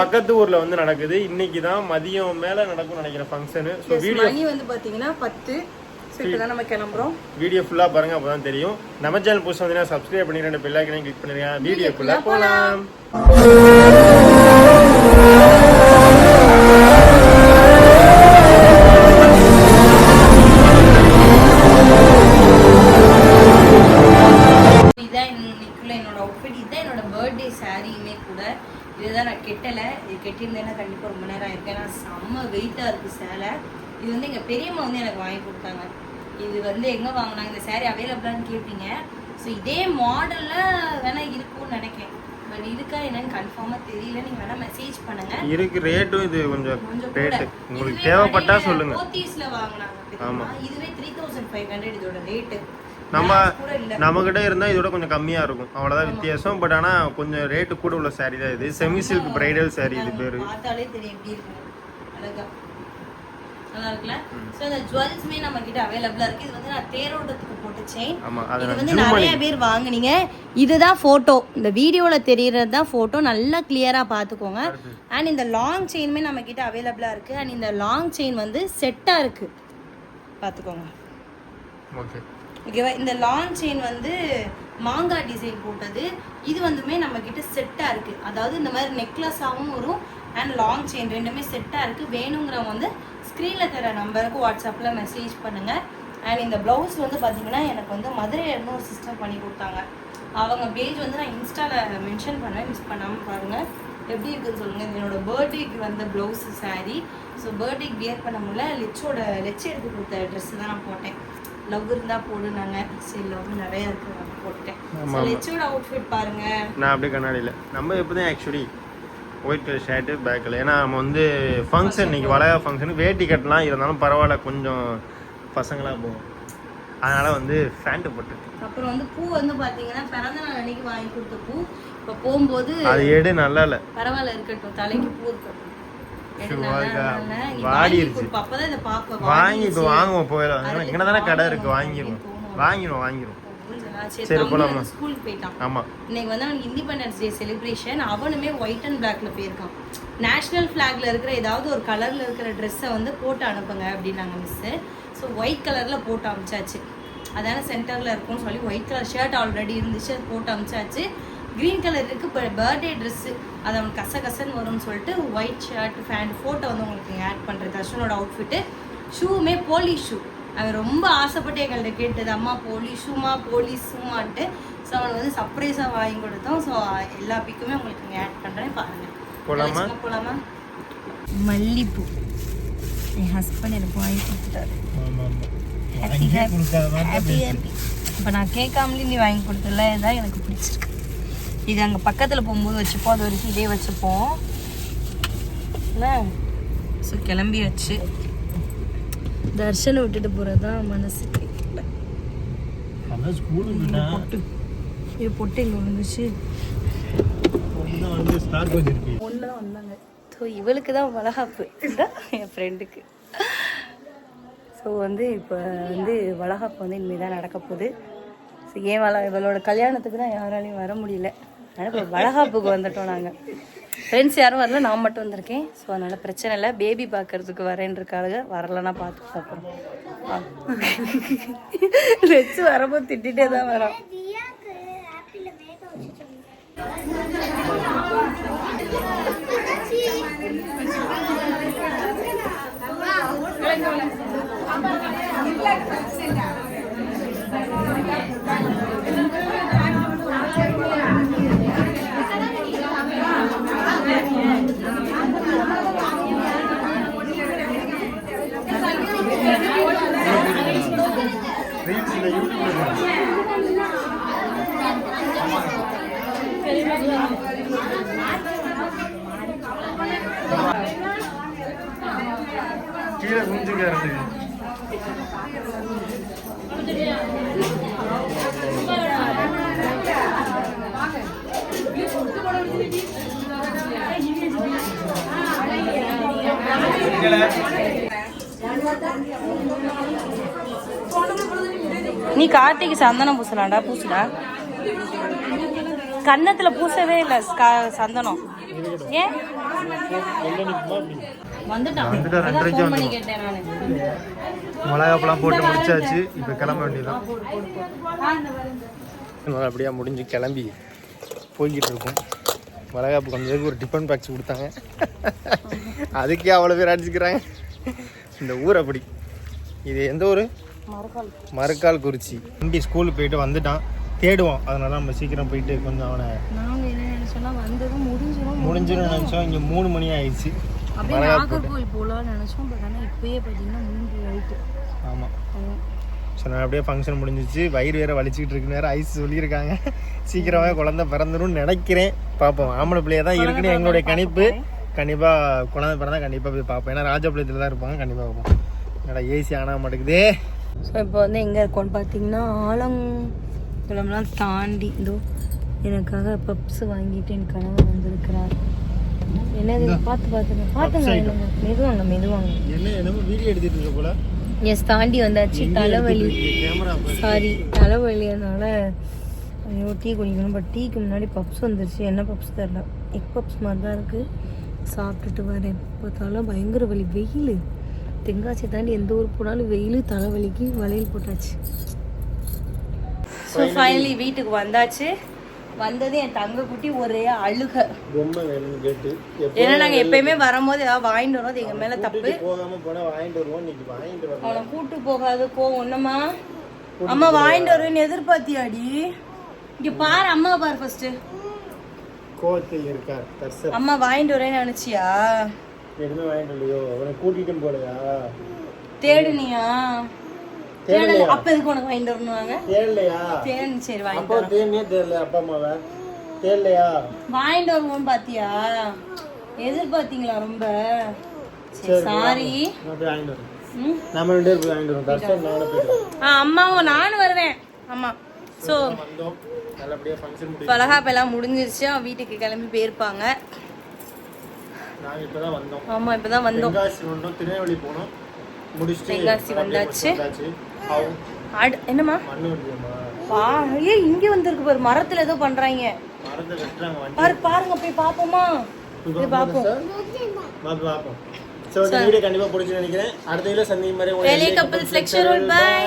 பக்கத்து ஊர்ல வந்து நடக்குது. இன்னைக்கு தான் மதியம் மேல நடக்கும் நினைக்கிறேன் ஃபங்க்ஷனு ஸோ வீடியோ மணி வந்து பாத்தீங்கன்னா பத்து. நம்ம கிளம்புறோம். வீடியோ ஃபுல்லா பாருங்க அப்பதான் தெரியும். நம்ம சேனல் புதுசு வந்து சப்ஸ்கிரைப் பண்ணி ரெண்டு பெல் ஐக்கனையும் கிளிக் பண்ணிருங்க வீடியோ ஃபுல்லா போலாம். இதுதான் இன்னைக்குள்ள என்னோட அவுட்ஃபிட் இதுதான் என்னோட பர்த்டே சாரியுமே கூட. இதுதான் நான் கெட்டலை. இது கெட்டியிருந்தேன்னா கண்டிப்பாக ரொம்ப நேரம் ஆயிருக்கேன் ஏன்னா செம்ம வெயிட்டாக இருக்குது சேலை. இது வந்து எங்கள் பெரியம்மா வந்து எனக்கு வாங்கி கொடுத்தாங்க. இது வந்து எங்கே வாங்கினாங்க? இந்த saree அவைலபிளான்னு கேட்பீங்க ஸோ இதே மாடலில் வேணா இருக்கும்னு நினைக்கிறேன். பட் இருக்கா என்னன்னு கன்ஃபார்மாக தெரியல. நீங்கள் வேணால் மெசேஜ் பண்ணுங்க. இருக்கு. ரேட்டும் இது கொஞ்சம் ரேட்டு உங்களுக்கு தேவைப்பட்டா கடையில சொல்லுங்க போத்தீஸ்ல வாங்குனாங்க? இதுவே த்ரீ தௌசண்ட் ஃபைவ் ஹண்ட்ரட் இதோட ரேட்டு நம்ம கூட இல்ல நம்மகிட்ட இருந்தா இதோட கொஞ்சம் கம்மியா இருக்கும். அவ்வளவுதான் வித்தியாசம். பட் ஆனா கொஞ்சம் ரேட்டு கூட உள்ள saree தான் இது. செமி சில்க் பிரைடல் saree இது பேரு. நல்லா இருக்குல்ல? ஸோ இந்த ஜுவல்ஸுமே நம்ம கிட்ட அவைலபிளா இருக்கு. இது வந்து நான் தேரோட்டத்துக்கு போட்ட செயின் ஆமா அதை இது நான் வந்து zoom நிறைய பேர் வாங்குனீங்க. இதுதான் போட்டோ இந்த வீடியோல தெரியறது தான் போட்டோ நல்லா கிளியரா பாத்துக்கோங்க அண்ட் இந்த லாங் செயினுமே நம்ம கிட்ட அவைலபிளா இருக்கு. அண்ட் இந்த லாங் செயின் வந்து செட்டா இருக்கு. பாத்துக்கோங்க ஓகே ஓகேவா இந்த லாங் செயின் வந்து மாங்காய் டிசைன் போட்டது. இது வந்துமே நம்ம கிட்ட செட்டாக இருக்குது அதாவது இந்த மாதிரி நெக்லஸாகவும் வரும் அண்ட் லாங் செயின் ரெண்டுமே செட்டாக இருக்குது வேணுங்கிறவங்க வந்து ஸ்க்ரீனில் தர நம்பருக்கு வாட்ஸ்அப்பில் மெசேஜ் பண்ணுங்கள் அண்ட் இந்த ப்ளவுஸ் வந்து பார்த்தீங்கன்னா எனக்கு வந்து மதுரையிலேருந்து ஒரு சிஸ்டம் பண்ணி கொடுத்தாங்க. அவங்க பேஜ் வந்து நான் இன்ஸ்டாவில் மென்ஷன் பண்ணுவேன். மிஸ் பண்ணாமல் பாருங்கள் எப்படி இருக்குன்னு சொல்லுங்கள் இது என்னோட பர்த்டேக்கு வந்த ப்ளவுஸ் சாரீ ஸோ பர்த்டேக்கு வியர் பண்ண முடியல. லெச்சோட லெச்சு எடுத்து கொடுத்த ட்ரெஸ்ஸு தான் நான் போட்டேன். லவ் இருந்தா போடுனாங்க. சரி லவ் நிறைய இருக்கு நான் போட்டுட்டேன். ஆமா, So, லெச்சோட அவுட்ஃபிட் பாருங்க. நான் அப்படியே கண்ணாடியில். நம்ம இப்போ தான் ஆக்சுவலி ஒயிட் கலர் ஷர்ட்டு பேக்கில் ஏன்னா நம்ம வந்து ஃபங்க்ஷன் இன்னைக்கு வளையா ஃபங்க்ஷன் வேட்டி கட்டலாம். இருந்தாலும் பரவாயில்ல கொஞ்சம் பசங்களாக போகும் அதனால வந்து ஃபேண்ட்டு போட்டுருக்கு அப்புறம் வந்து பூ வந்து பாத்தீங்கன்னா பிறந்த நாள் அன்னைக்கு வாங்கி கொடுத்த பூ. இப்போ போகும்போது அது எடு நல்லா இல்லை. பரவாயில்ல இருக்கட்டும் தலைக்கு பூ இருக்கட்டும். எடு, நல்லா வாங்க. நல்லா. நீ வாடி வாங்கி இருச்சு. கொடுப்ப. அப்பதான் இதை பார்ப்ப. வாங்கி இப்போ வாடிருச்சு. வாங்குவோம் போயிடலாம் அதுக்கு எங்கே தானே கடை இருக்கு வாங்கணும் வாங்கிடுவோம் அப்படின்னு வாங்கிடுவோம் வாங்கிடுவோம் சரி, சரி, தம்பி போலாமா? வந்து ஸ்கூலுக்கு போயிட்டான் இன்னைக்கு வந்து அவனுக்கு இண்டிபெண்டன்ஸ் டே செலிப்ரேஷன் அவனுமே ஒயிட் அண்ட் பிளாக்ல போயிருக்கான் நேஷனல் ஃபிளாக்ல இருக்கிற ஏதாவது ஒரு கலர்ல இருக்கிற ட்ரெஸ்ஸை வந்து போட்டு அனுப்புங்க அப்படின்னாங்க மிஸ்ஸு ஸோ ஒயிட் கலர்ல போட்டு அனுப்பிச்சாச்சு அதான சென்டர்ல இருக்கும்னு சொல்லி ஒயிட் கலர் ஷர்ட் ஆல்ரெடி இருந்துச்சு அது போட்டு அனுப்பிச்சாச்சு க்ரீன் கலர் இருக்கு இப்போ பர்த்டே ட்ரெஸ்ஸு அது அவனுக்கு கச கசன்னு வரும்னு சொல்லிட்டு ஒயிட் ஷர்ட் ஃபேண்ட் ஃபோட்டோ வந்து உங்களுக்கு ஆட் பண்ணுறது தர்ஷனோட அவுட்ஃபிட்டு ஷூவுமே போலீஸ் ஷூ அவன் ரொம்ப ஆசைப்பட்டு எங்கள்கிட்ட கேட்டது அம்மா போலீஸ் ஷூமா போலீஸ் ஷூமான்ட்டு ஸோ அவனுக்கு வந்து சர்ப்ரைஸாக வாங்கி கொடுத்தோம். ஸோ எல்லா பிக்குமே உங்களுக்கு இங்கே ஆட் பண்ணுறேன் பாருங்கள் போலாமா? போகலாமா மல்லிப்பூ. என் ஹஸ்பண்ட் எனக்கு வாங்கி கொடுத்துட்டாரு. ஹாப்பி ஹாப்பி ஹாப்பி இப்போ நான் கேட்காமலே நீ வாங்கி கொடுத்தல இதான் எனக்கு பிடிச்சிருக்கு. இது அங்கே பக்கத்தில் போகும்போது வச்சுப்போம். அது வரைக்கும் இதே வச்சுப்போம். என்ன? ஸோ கிளம்பியாச்சு. தர்ஷனை விட்டுட்டு போகிறது தான் மனசு கேட்கல அதான் ஸ்கூலுக்கு பொட்டு. இது பொட்டு இங்கே விழுந்துச்சு? ஒன்று தான் வந்தாங்க. ஸோ இவளுக்கு தான் வளகாப்பு. இதுதான் என் ஃப்ரெண்டுக்கு ஸோ வந்து இப்போ வந்து வளகாப்பு வந்து இனிமேல் தான் நடக்க போகுது. ஸோ ஏன் வள இவளோட கல்யாணத்துக்கு தான் யாராலையும் வர முடியல. அதனால் இப்போ வளகாப்புக்கு வந்துட்டோம் நாங்கள் ஃப்ரெண்ட்ஸ் யாரும் வரல நான் மட்டும் வந்திருக்கேன். ஸோ அதனால் பிரச்சனை இல்லை. பேபி பார்க்கறதுக்கு வரேன்றக்காக வரலன்னா பார்த்து சாப்பிட்றோம் வச்சு வரும்போது திட்டிகிட்டே தான் வரோம். கீழே நீ கார்த்திக்கு சந்தனம் பூசலாம்டா பூசுடா. கன்னத்துல பூசவே இல்லை சந்தனம். ஏன்? வந்துட்டான். ரெண்டரைக்கு மிளகாப்பெல்லாம் போட்டு முடிச்சாச்சு இப்போ கிளம்ப வேண்டியதான் அப்படியே முடிஞ்சு கிளம்பி போய்கிட்டு இருக்கோம். மிளகாப்பு கொஞ்சம் ஒரு டிஃபன் பாக்ஸ் கொடுத்தாங்க. அதுக்கே அவ்வளோ பேர் அடிச்சுக்கிறாங்க. இந்த ஊர் அப்படி. இது எந்த ஊர்? மறக்கால். குறிச்சி. தம்பி ஸ்கூலுக்கு போயிட்டு வந்துட்டான். தேடுவோம். அதனால நம்ம சீக்கிரம் போயிட்டு கொஞ்சம் அவனை முடிஞ்சிடும் நினச்சோம். இங்கே மூணு மணி ஆயிடுச்சு. அப்படியே நாகர்கோவில் போகலாம்னு நினைச்சோம் பட் ஆனால் இப்பயே பார்த்தீங்கன்னா மூன்று ஆயிட்டு ஆமாம் ஸோ நான் அப்படியே ஃபங்க்ஷன் முடிஞ்சிச்சு. வயிறு வேற வலிச்சுக்கிட்டு இருக்கு நேரம் ஐஸ் சொல்லியிருக்காங்க. சீக்கிரமே குழந்தை பிறந்துரும்னு நினைக்கிறேன். பார்ப்போம் ஆம்பளை பிள்ளைய தான் இருக்குன்னு எங்களுடைய கணிப்பு. கண்டிப்பாக குழந்தை பிறந்தா கண்டிப்பாக போய் பார்ப்போம். ஏன்னா ராஜபாளையத்தில் தான் இருப்பாங்க. கண்டிப்பாக பார்ப்போம். என்னடா ஏசி ஆனா மாட்டேங்குதே. ஸோ இப்போ வந்து எங்கே இருக்கோம்னு பார்த்தீங்கன்னா ஆலங்குளம்லாம் தாண்டி இதோ எனக்காக பப்ஸ் வாங்கிட்டு என் கணவர் வந்திருக்கிறார். என்னது பார்த்து பார்த்துங்க பார்த்துங்க மெதுவாங்க மெதுவாங்க. என்ன என்னமோ வீடியோ எடுத்துட்டு இருக்க போல. எஸ் தாண்டி வந்தாச்சு தலைவலி. சாரி தலைவலினால ஐயோ டீ குடிக்கணும் பட் டீக்கு முன்னாடி பப்ஸ் வந்துருச்சு. என்ன பப்ஸ் தெரில எக் பப்ஸ் மாதிரி தான் இருக்குது சாப்பிட்டுட்டு வரேன். பார்த்தாலும் பயங்கர வலி. வெயில். தென்காசி தாண்டி எந்த ஊர் போனாலும் வெயில் தலைவலிக்கு வளையல் போட்டாச்சு. ஸோ ஃபைனலி வீட்டுக்கு வந்தாச்சு. வந்தது என் தங்க குட்டி ஒரே அழுக. ஏன்னா நாங்கள் எப்பயுமே வரும்போது ஏதாவது வாங்கிட்டு வரோம் அது எங்கள் மேலே தப்பு. அவனை கூட்டு போகாத கோவம். ஒண்ணுமா அம்மா வாங்கிட்டு வருவேன்னு எதிர்பார்த்தியாடி? இங்க பாரு அம்மா பாரு ஃபர்ஸ்ட் கோவத்தில் இருக்கார் அம்மா வாங்கிட்டு வரேன்னு நினைச்சியா? எதுவுமே வாங்கிட்டு இல்லையோ அவனை கூட்டிட்டும் போலையா? தேடுனியா? தேடல. அப்ப எதுக்கு உனக்கு வாங்கிட்டு வரணுவாங்க தேடலையா? தேடு சரி வாங்கிட்டு அப்பா தேடினே தெரியல அப்பா அம்மாவை? தேடலையா? வாங்கிட்டு வருவோம் பாத்தியா? எதிர்பார்த்தீங்களா ரொம்ப? சரி சாரி நான் போய் வாங்கிட்டு வரேன். நம்ம ரெண்டு போய் வாங்கிட்டு வரோம் தர்சன் நானும் போயிட்டு ஆ அம்மாவும் நானும் வருவேன். ஆமா ஸோ வந்தோம் நல்லபடியாக ஃபங்க்ஷன் முடியும் பலகாப்பெல்லாம் முடிஞ்சிருச்சு. அவன் வீட்டுக்கு கிளம்பி போயிருப்பாங்க. நாங்கள் இப்போ தான் வந்தோம். ஆமா இப்பதான் வந்தோம். தென்காசி வந்தோம். திருநெல்வேலி போனோம். முடிச்சுட்டு தென்காசி வந்தாச்சு. அடு என்னம்மா? பா ஏ இங்க வந்திருக்கு பாரு மரத்துல ஏதோ பண்றாங்க. பாரு பாருங்க போய் பாப்போமா போய் பாப்போம் பார்ப்போம் பார்ப்போம். ஸோ இந்த வீடியோ கண்டிப்பாக பிடிச்சி நினைக்கிறேன். அடுத்த வீடியோ சந்திக்கும் மாதிரி couples lecture roll, bye.